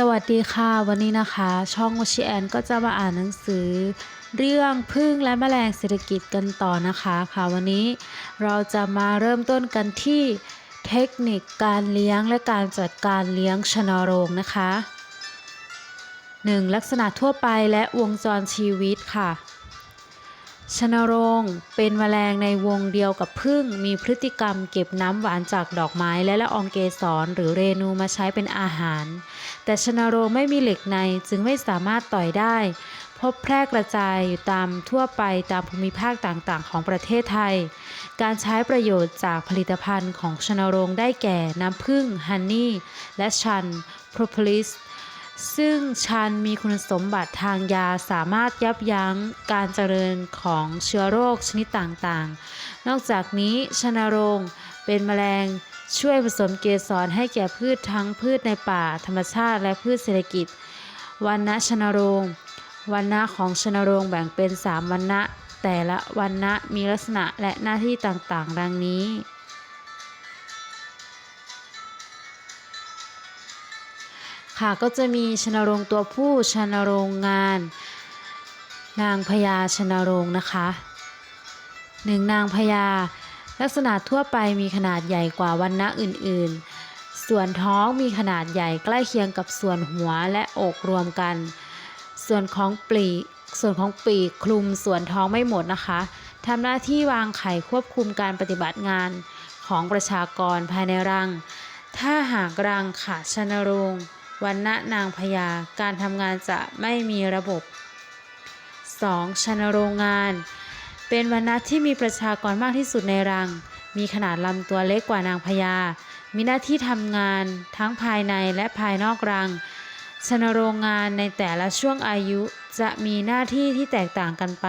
สวัสดีค่ะ วันนี้นะคะ ช่องวชิแอนก็จะมาอ่านหนังสือ เรื่องพึ่งและแมลงเศรษฐกิจกันต่อนะคะค่ะ วันนี้เราจะมาเริ่มต้นกันที่เทคนิคการเลี้ยงและการจัดการเลี้ยงชนโรงนะคะ 1. ลักษณะทั่วไปและวงจรชีวิตค่ะ ชนโรงเป็นแมลงในวงเดียวกับผึ้งมีพฤติกรรมเก็บน้ำหวานจากดอกไม้และละอองเกสรหรือเรนูมาใช้เป็นอาหาร แต่ชนโรงไม่มีเหล็กในจึงไม่สามารถต่อยได้ พบแพร่กระจายอยู่ตามทั่วไปตามภูมิภาคต่างๆ ของประเทศไทย การใช้ประโยชน์จากผลิตภัณฑ์ของชนโรงได้แก่น้ำผึ้งฮันนี่ และชันโพรโพลิสซึ่งชันมีคุณสมบัติทางยาสามารถยับยั้งการเจริญของเชื้อโรคชนิดต่างๆ นอกจากนี้ชนโรงเป็นแมลง ช่วยผสมเกสรให้แก่พืชทั้งพืชในป่า ธรรมชาติและพืชเศรษฐกิจวันนะชนโรงวันนะของชนโรงแบ่งเป็น 3วันนะแต่ละวันนะมีลักษณะและหน้าที่ต่างๆ ดังนี้ค่ะก็จะมีชนโรงตัวผู้ชนโรงงาน นางพญาชนโรงนะคะหนึ่งนางพญา ลักษณะทั่วไปมีขนาดใหญ่กว่าวันณะอื่นๆ ส่วนท้องมีขนาดใหญ่ใกล้เคียงกับส่วนหัวและอกรวมกัน ส่วนของปลีกส่วนของปีกคลุมส่วนท้องไม่หมดนะคะทำหน้าที่วางไข่ควบคุมการปฏิบัติงานของประชากรภายในรัง ถ้าหากรังขาดชนโรงวันณะนางพญาการทำงานจะไม่มีระบบ 2. ชนโรงงาน เป็นวันณะที่มีประชากรมากที่สุดในรัง มีขนาดลำตัวเล็กกว่านางพญา มีหน้าที่ทำงานทั้งภายในและภายนอกรัง ชนโรงงานในแต่ละช่วงอายุจะมีหน้าที่ที่แตกต่างกันไป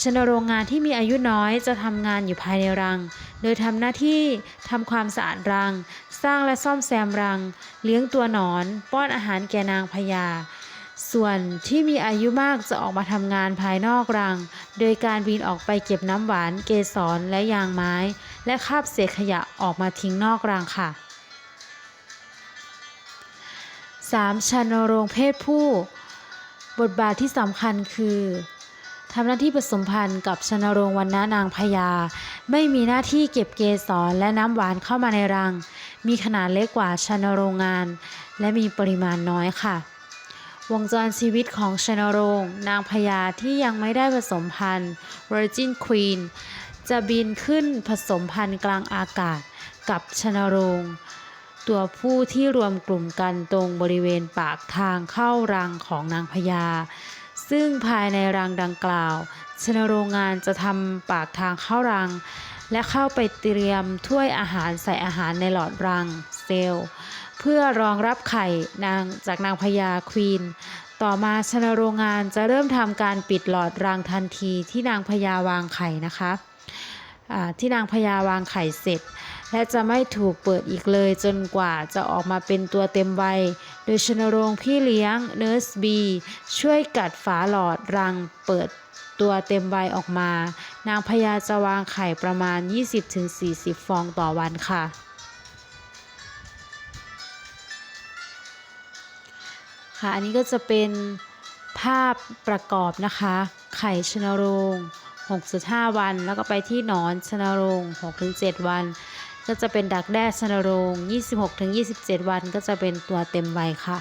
ชนโรงงานที่มีอายุน้อยจะทำงานอยู่ภายในรัง โดยทำหน้าที่ทำความสะอาดรัง สร้างและซ่อมแซมรัง เลี้ยงตัวหนอน ป้อนอาหารแก่นางพญา ส่วนที่มีอายุมากจะออกมาทำงานภายนอกรัง โดยการบินออกไปเก็บน้ำหวาน เกสรและยางไม้ และคาบเศษขยะออกมาทิ้งนอกรังค่ะ 3. ชันโรงเพศผู้ บทบาทที่สำคัญคือทำหน้าที่ผสมพันธุ์กับชนโรงวันนะนางพญาไม่มีหน้าที่เก็บเกสรและน้ำหวานเข้ามาในรัง มีขนาดเล็กกว่าชนโรงงาน และมีปริมาณน้อยค่ะ วงจรชีวิตของชนโรง นางพญาที่ยังไม่ได้ผสมพันธุ์ Virgin Queen จะบินขึ้นผสมพันธุ์กลางอากาศกับชนโรง ตัวผู้ที่รวมกลุ่มกันตรงบริเวณปากทางเข้ารังของนางพญาซึ่งภายในรังดังกล่าว ชนโรงงานจะทำปากทางเข้ารัง และเข้าไปเตรียมถ้วยอาหารใส่อาหารในหลอดรังเซลล์ พื่อรองรับไข่นางจากนางพญาควีน ต่อมาชนโรงงานจะเริ่มทำการปิดหลอดรังทันทีที่นางพญาวางไข่นะคะะที่นางพญาวางไข่เสร็จ และจะไม่ถูกเปิดอีกเลยจนกว่าจะออกมาเป็นตัวเต็มวัย โดยชนโรงพี่เลี้ยงเน r ร์สบีช่วยกัดฝาหลอดรังเปิดตัวเต็มวัยออกมา นางพญาจะวางไข่ประมาณ 20-40 ฟองต่อวันค่ะ ค่ะ อันนี้ก็จะเป็นภาพประกอบนะคะ ไข่ชนโรง 6.5 วัน แล้วก็ไปที่หนอนชนโรง 6-7 วัน ก็จะเป็นดักแด้ชนโรง 26-27 วันก็จะเป็นตัวเต็มวัยค่ะ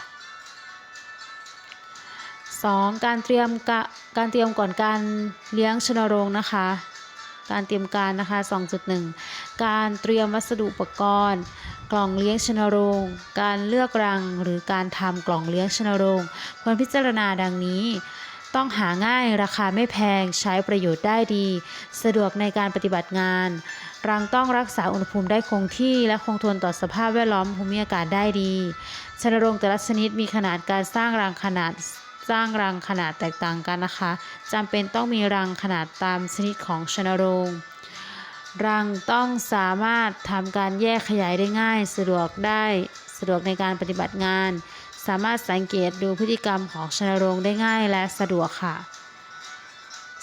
2. การเตรียมกการเตรียมก่อนการเลี้ยงชนโรงนะคะ การเตรียมการนะคะ 2.1 การเตรียมวัสดุอุปกรณ์ กล่องเลี้ยงชนโรง การเลือกรังหรือการทำกล่องเลี้ยงชนโรง ควรพิจารณาดังนี้ ต้องหาง่ายราคาไม่แพงใช้ประโยชน์ได้ดี สะดวกในการปฏิบัติงาน รังต้องรักษาอุณหภูมิได้คงที่และคงทนต่อสภาพแวดล้อมภูมิอากาศได้ดี ชนโรงแต่ละชนิดมีขนาดการสร้างรังขนาดสร้างรังขนาดแตกต่างกันนะคะจำเป็นต้องมีรังขนาดตามชนิดของชนโรง รังต้องสามารถทำการแยกขยายได้ง่าย สะดวกได้สะดวกในการปฏิบัติงาน สามารถสังเกตดูพฤติกรรมของชนโรงได้ง่ายและสะดวกค่ะ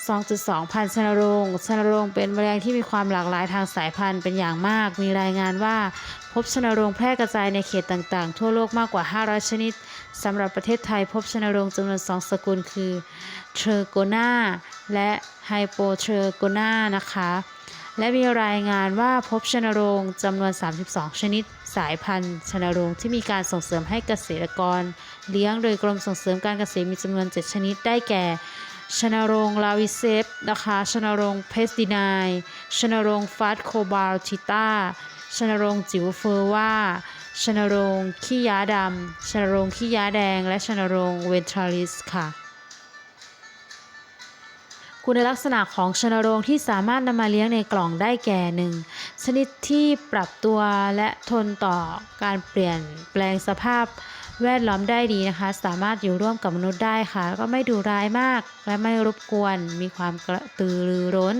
2.2 พันชนโรงชนโรงเป็นแมลงที่มีความหลากหลายทางสายพันธุ์เป็นอย่างมาก มีรายงานว่า พบชนโรงแพร่กระจายในเขตต่างๆ ทั่วโลกมากกว่า 500 ชนิดสำหรับประเทศไทยพบชนโรงจำนวน 2 สกุลคือเทอร์โกนาและไฮโปเทอร์โกนานะคะ และมีรายงานว่าพบชนโรงจำนวน 32 ชนิด สายพันธุ์ ชนโรงที่มีการส่งเสริมให้เกษตรกร เลี้ยงโดยกรมส่งเสริมการเกษตรมีจำนวน 7 ชนิดได้แก่ ชนโรงลาวิเซฟนะคะชนโรงเพสตินายชนโรงฟาสโคบาลทิต้าชนโรงจิ๋วเฟอร์ว่าชนโรงขี้ยาดำชนโรงขี้ยาแดง และชนโรงเวนทราลิสค่ะ คุณลักษณะของชนโรงที่สามารถนำมาเลี้ยงในกล่องได้แก่หนึ่งชนิดที่ปรับตัวและทนต่อการเปลี่ยนแปลงสภาพแวดล้อมได้ดีนะคะ สามารถอยู่ร่วมกับมนุษย์ได้ค่ะ ก็ไม่ดุร้ายมาก และไม่รบกวน มีความกระตือรือร้น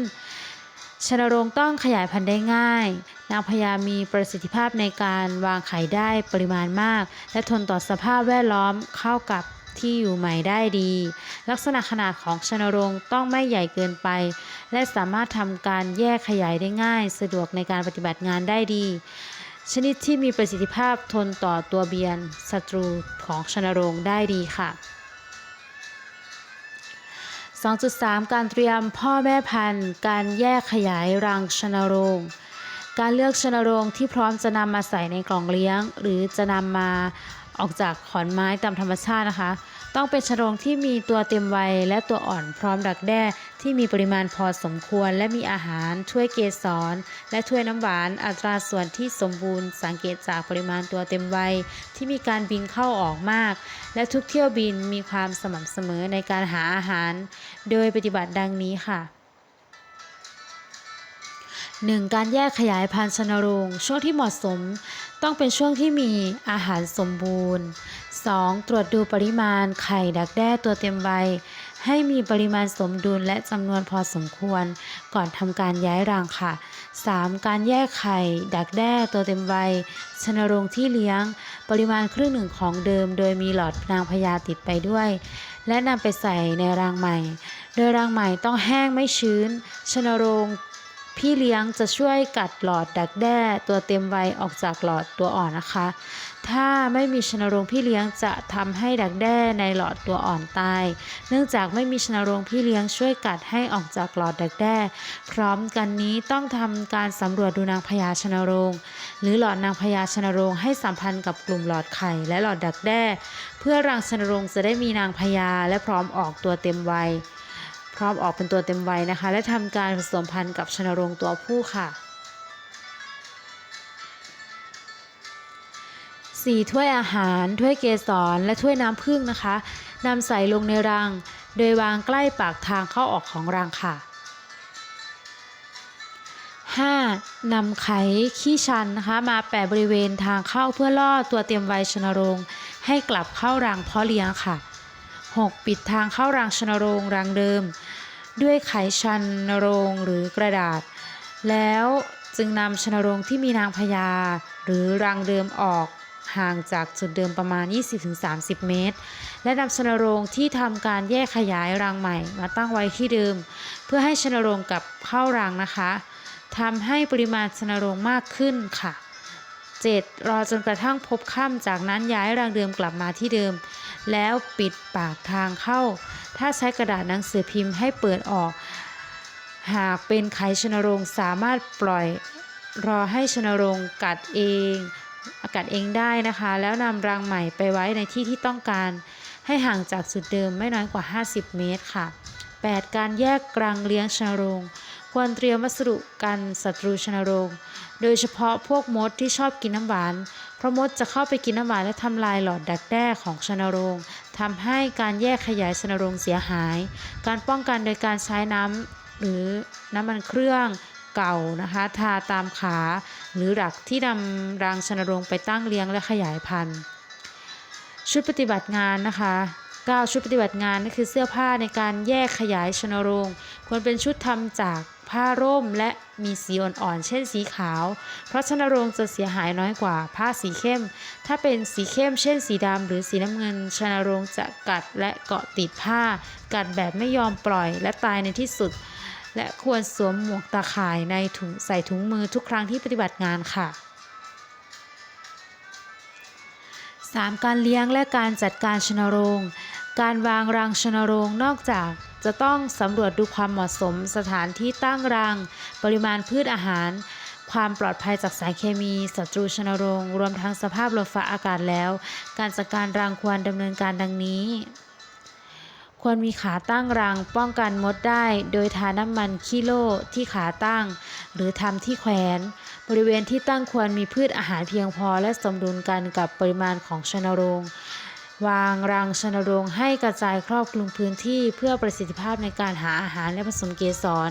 ชนโรงต้องขยายพันธุ์ได้ง่าย นางพญามีประสิทธิภาพในการวางไข่ได้ปริมาณมาก และทนต่อสภาพแวดล้อมเข้ากับ ที่อยู่ใหม่ได้ดี ลักษณะขนาดของชนโรงต้องไม่ใหญ่เกินไป และสามารถทำการแยกขยายได้ง่าย สะดวกในการปฏิบัติงานได้ดี ชนิดที่มีประสิทธิภาพทนต่อตัวเบียนศัตรูของชนโรงได้ดีค่ะ 2.3 การเตรียมพ่อแม่พันธุ์ การแยกขยายรังชนโรงการเลือกชนโรงที่พร้อมจะนำมาใส่ในกล่องเลี้ยง หรือจะนำมา ออกจากขอนไม้ตามธรรมชาตินะคะ ต้องเป็นชนโรงที่มีตัวเต็มวัยและตัวอ่อนพร้อมดักแด้ที่มีปริมาณพอสมควร และมีอาหารถ้วยเกสร และถ้วยน้ำหวานอัตราส่วนที่สมบูรณ์ สังเกตจากปริมาณตัวเต็มวัยที่มีการบินเข้าออกมาก และทุกเที่ยวบินมีความสม่ำเสมอในการหาอาหาร โดยปฏิบัติดังนี้ค่ะ 1. การแยกขยายพันธุ์ชนโรงช่วงที่เหมาะสม ต้องเป็นช่วงที่มีอาหารสมบูรณ์ 2. ตรวจดูปริมาณไข่ดักแด้ตัวเต็มวัยให้มีปริมาณสมดุลและจำนวนพอสมควร ก่อนทำการย้ายรังค่ะ 3. การแยกไข่ดักแด้ตัวเต็มวัยชนโรงที่เลี้ยง ปริมาณครึ่งหนึ่งของเดิม โดยมีหลอดนางพญาติดไปด้วย และนำไปใส่ในรังใหม่ โดยรังใหม่ต้องแห้งไม่ชื้นชนโรง พี่เลี้ยงจะช่วยกัดหลอดดักแด้ตัวเต็มวัยออกจากหลอดตัวอ่อนนะคะ ถ้าไม่มีชนโรงพี่เลี้ยงจะทำให้ดักแด้ในหลอดตัวอ่อนตาย เนื่องจากไม่มีชนโรงพี่เลี้ยงช่วยกัดให้ออกจากหลอดดักแด้ พร้อมกันนี้ต้องทำการสำรวจดูนางพญาชนโรง หรือหลอดนางพญาชนโรงให้สัมพันธ์กับกลุ่มหลอดไข่และหลอดดักแด้ เพื่อรังชนโรงจะได้มีนางพญาและพร้อมออกตัวเต็มวัย พร้อมออกเป็นตัวเต็มวัยนะคะ และทำการผสมพันธุ์กับชนโรงตัวผู้ค่ะ 4 ถ้วยอาหาร ถ้วยเกสร และถ้วยน้ำผึ้งนะคะนำใส่ลงในรัง โดยวางใกล้ปากทางเข้าออกของรังค่ะ 5. นำไขขี้ชันนะคะ มาแปะบริเวณทางเข้าเพื่อล่อตัวเต็มวัยชนโรงให้กลับเข้ารังเพาะเลี้ยงค่ะ 6. ปิดทางเข้ารังชนโรงรังเดิม ด้วยไขชันโรงหรือกระดาษ แล้วจึงนำชนโรงที่มีนางพญาหรือรังเดิมออกห่างจากจุดเดิมประมาณ 20-30 เมตร และนำชนโรงที่ทำการแยกขยายรังใหม่ มาตั้งไว้ที่เดิม เพื่อให้ชนโรงกลับเข้ารังนะคะทำให้ปริมาณชนโรงมากขึ้นค่ะ 7. รอจนกระทั่งพบค่ำจากนั้นย้ายรังเดิมกลับมาที่เดิม แล้วปิดปากทางเข้า ถ้าใช้กระดาษหนังสือพิมพ์ให้เปิดออก หากเป็นไขชนโรงสามารถปล่อยรอให้ชนโรงกัดเองกัดเองได้นะคะ แล้วนำรังใหม่ไปไว้ในที่ที่ต้องการ ให้ห่างจากจุดเดิมไม่น้อยกว่า 50 เมตรค่ะ 8. การแยกรังเลี้ยงชนโรง ควรเตรียมวัสดุกันศัตรูชนโรง โดยเฉพาะพวกมดที่ชอบกินน้ำหวาน เพราะมดจะเข้าไปกินน้ำหวานและทำลายหลอดดักแด้ของชนโรงทำให้การแยกขยายชนโรงเสียหาย การป้องกันโดยการใช้น้ำหรือน้ำมันเครื่องเก่านะคะทาตามขาหรือหลักที่นำรังชนโรงไปตั้งเลี้ยงและขยายพันธุ์ ชุดปฏิบัติงานนะคะ 9 ชุดปฏิบัติงานนั่นคือเสื้อผ้าในการแยกขยายชนโรงควรเป็นชุดทำจากผ้าร่มและมีสีอ่อนๆ เช่นสีขาว เพราะชนโรงจะเสียหายน้อยกว่าผ้าสีเข้ม ถ้าเป็นสีเข้ม เช่น สีดำหรือสีน้ำเงิน ชนโรงจะกัดและเกาะติดผ้า กัดแบบไม่ยอมปล่อยและตายในที่สุด และควรสวมหมวกตาข่ายในถุงใส่ถุงมือทุกครั้งที่ปฏิบัติงานค่ะ 3. การเลี้ยงและการจัดการชนโรง การวางรังชนโรงนอกจากจะต้องสำรวจดูความเหมาะสม สถานที่ตั้งรัง ปริมาณพืชอาหาร ความปลอดภัยจากสารเคมีศัตรูชนโรง รวมทั้งสภาพลมฟ้าอากาศแล้ว การจัดการรังควรดำเนินการดังนี้ ควรมีขาตั้งรังป้องกันมดได้ โดยทาน้ำมันคิโล่ที่ขาตั้ง หรือทำที่แขวน บริเวณที่ตั้งควรมีพืชอาหารเพียงพอ และสมดุลกันกับปริมาณของชนโรง วางรังชนโรงให้กระจายครอบคลุมพื้นที่เพื่อประสิทธิภาพในการหาอาหารและผสมเกสร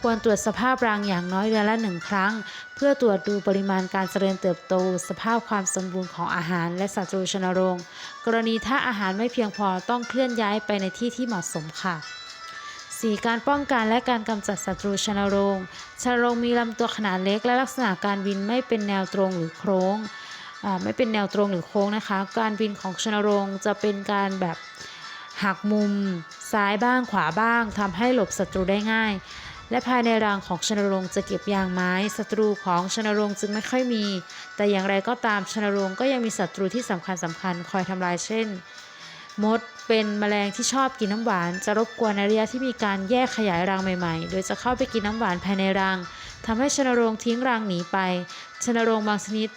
ควรตรวจสภาพรังอย่างน้อยเดือนละหนึ่งครั้ง เพื่อตรวจดูปริมาณการเจริญเติบโต สภาพความสมบูรณ์ของอาหารและศัตรูชนโรงกรณีถ้าอาหารไม่เพียงพอต้องเคลื่อนย้ายไปในที่ที่เหมาะสมค่ะ 4. การป้องกันและการกำจัดศัตรูชนโรงชนโรงมีลำตัวขนาดเล็กและลักษณะการบินไม่เป็นแนวตรงหรือโค้ง ไม่เป็นแนวตรงหรือโค้งนะคะ การบินของชนโรงจะเป็นการแบบหักมุมซ้ายบ้างขวาบ้างทำให้หลบศัตรูได้ง่าย และภายในรังของชนโรงจะเก็บยางไม้ศัตรูของชนโรงจึงไม่ค่อยมี แต่อย่างไรก็ตามชนโรงก็ยังมีศัตรูที่สำคัญสำคัญคอยทำลายเช่น มดเป็นแมลงที่ชอบกินน้ำหวาน จะรบกวนในระยะที่มีการแยกขยายรังใหม่ๆ โดยจะเข้าไปกินน้ำหวานภายในรังทำให้ชนโรงทิ้งรังหนีไปชนโรงบางชนิด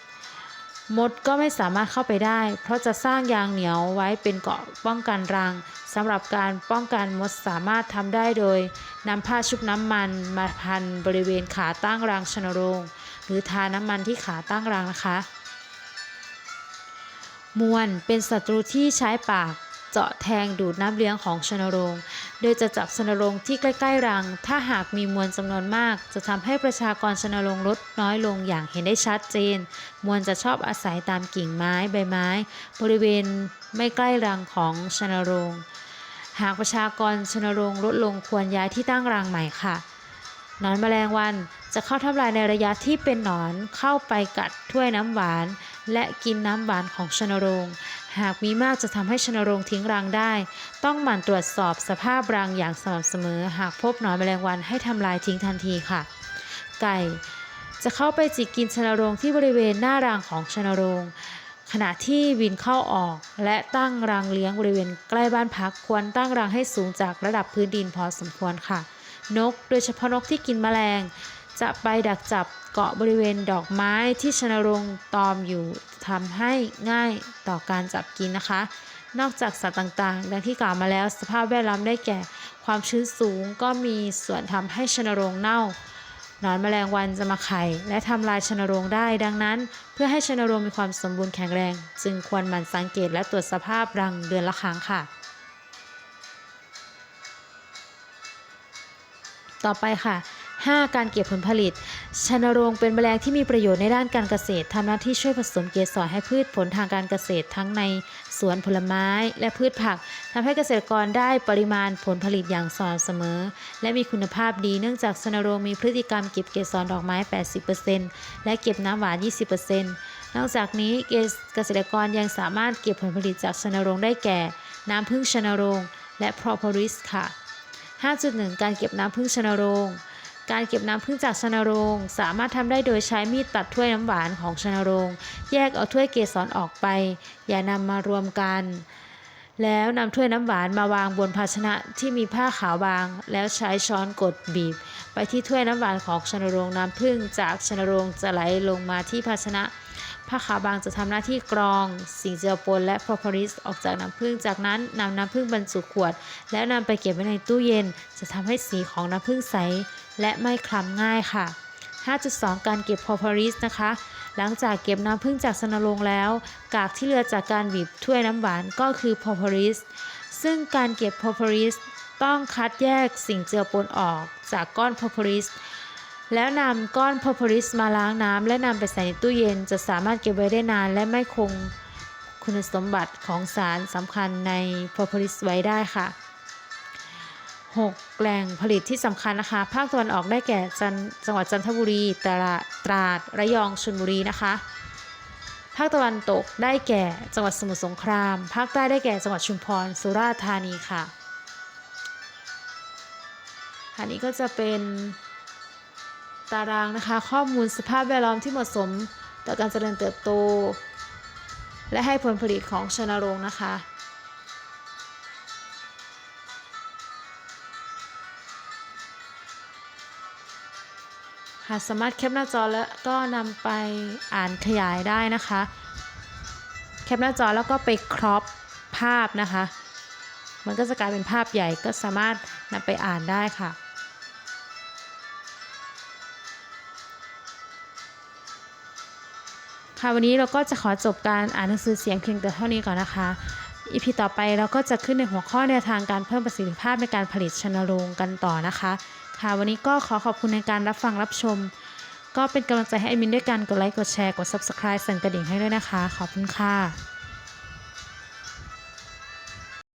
มดก็ไม่สามารถเข้าไปได้ เพราะจะสร้างยางเหนียวไว้เป็นเกาะป้องกันรังสำหรับการป้องกันมดสามารถทำได้โดยนำผ้าชุบน้ำมันมาพันบริเวณขาตั้งรังชนโรง หรือทาน้ำมันที่ขาตั้งรังนะคะมวนเป็นศัตรูที่ใช้ปาก เจาะแทงดูดน้ำเลี้ยงของชนโรง โดยจะจับชนโรงที่ใกล้ๆรัง ถ้าหากมีมวลจำนวนมาก จะทำให้ประชากรชนโรงลดน้อยลงอย่างเห็นได้ชัดเจน มวลจะชอบอาศัยตามกิ่งไม้ใบไม้ บริเวณไม่ใกล้รังของชนโรง หากประชากรชนโรงลดลงควรย้ายที่ตั้งรังใหม่ค่ะนอนแมลงวันจะเข้าทำลายในระยะที่เป็นหนอนเข้าไปกัดถ้วยน้ำหวาน และกินน้ำหวานของชนโรง หากมีมากจะทำให้ชนโรงทิ้งรังได้ ต้องหมั่นตรวจสอบสภาพรังอย่างสม่ำเสมอ หากพบหนอนแมลงวันให้ทำลายทิ้งทันทีค่ะ ไก่จะเข้าไปจิกกินชนโรงที่บริเวณหน้ารังของชนโรง ขณะที่บินเข้าออก และตั้งรังเลี้ยงบริเวณใกล้บ้านพักควรตั้งรังให้สูงจากระดับพื้นดินพอสมควรค่ะ นกโดยเฉพาะนกที่กินแมลง จะไปดักจับเกาะบริเวณดอกไม้ที่ชนโรงตอมอยู่ ทำให้ง่ายต่อการจับกินนะคะ นอกจากสัตว์ต่างๆ ดังที่กล่าวมาแล้วสภาพแวดล้อมได้แก่ ความชื้นสูงก็มีส่วนทำให้ชนโรงเน่านอนแมลงวันจะมาไข่และทำลายชนโรงได้ ดังนั้น เพื่อให้ชนโรงมีความสมบูรณ์แข็งแรง จึงควรหมั่นสังเกตและตรวจสภาพรังเดือนละครั้งค่ะ ต่อไปค่ะ 5. การเก็บผลผลิตชนโรงเป็นแมลงที่มีประโยชน์ในด้านการเกษตรทำหน้าที่ช่วยผสมเกสรให้พืชผลทางการเกษตรทั้งในสวนผลไม้และพืชผักทำให้เกษตรกรได้ปริมาณผลผลิตอย่างสม่ำเสมอ และมีคุณภาพดีเนื่องจากชนโรงมีพฤติกรรมเก็บเกสรดอกไม้ 80%และเก็บน้ำหวาน 20%นอกจากนี้เกษตรกรยังสามารถเก็บผลผลิตจากชนโรงได้แก่ น้ำผึ้งชนโรงและ propolis ค่ะ 5.1 การเก็บน้ำผึ้งชนโรง การเก็บน้ำผึ้งจากชนโรง สามารถทำได้โดยใช้มีดตัดถ้วยน้ำหวานของชนโรง แยกเอาถ้วยเกสรออกไป อย่านำมารวมกัน แล้วนำถ้วยน้ำหวานมาวางบนภาชนะที่มีผ้าขาวบาง แล้วใช้ช้อนกดบีบ ไปที่ถ้วยน้ำหวานของชนโรงน้ำผึ้งจากชนโรงจะไหลลงมาที่ภาชนะผ้าขาวบางจะทำหน้าที่กรอง สิ่งเจือปนและ propolis ออกจากน้ำผึ้งจากนั้นนำน้ำผึ้งบรรจุขวด แล้วนำไปเก็บไว้ในตู้เย็น จะทำให้สีของน้ำผึ้งใส และไม่คล้ำง่ายค่ะ 5.2 การเก็บ propolis นะคะ หลังจากเก็บน้ำผึ้งจากสนโรงแล้ว กากที่เหลือจากการบีบถ้วยน้ำหวานก็คือ propolis ซึ่งการเก็บ propolis ต้องคัดแยกสิ่งเจือปนออกจากก้อน propolis แล้วนำก้อน propolis มาล้างน้ำและนำไปใส่ในตู้เย็น จะสามารถเก็บไว้ได้นานและไม่คงคุณสมบัติของสารสำคัญใน propolis ไว้ได้ค่ะ 6 แหล่งผลิตที่สำคัญนะคะ ภาคตะวันออกได้แก่จันจังหวัดจันทบุรีตราดตราด ระยองชลบุรีนะคะ ภาคตะวันตกได้แก่จังหวัดสมุทรสงคราม ภาคใต้ได้แก่จังหวัดชุมพร สุราษฎร์ธานีค่ะ อันนี้ก็จะเป็นตารางนะคะ ข้อมูลสภาพแวดล้อมที่เหมาะสมต่อการเจริญเติบโต และให้ผลผลิตของชนโรงนะคะ ค่ะสามารถแคปหน้าจอแล้วก็นำไปอ่านขยายได้นะคะ แคปหน้าจอแล้วก็ไปครอปภาพนะคะ มันก็จะกลายเป็นภาพใหญ่ก็สามารถนำไปอ่านได้ค่ะค่ะวันนี้เราก็จะขอจบการอ่านหนังสือเสียงเพียงแต่เท่านี้ก่อนนะคะ อีพีต่อไปเราก็จะขึ้นในหัวข้อแนวทางการเพิ่มประสิทธิภาพในการผลิตชนโรงกันต่อนะคะ ค่ะ วันนี้ก็ขอขอบคุณในการรับฟังรับชม ก็เป็นกำลังใจให้แอดมินด้วยการกดไลค์กดแชร์กด Subscribe สั่นกระดิ่งให้ด้วยนะคะ ขอบคุณค่ะ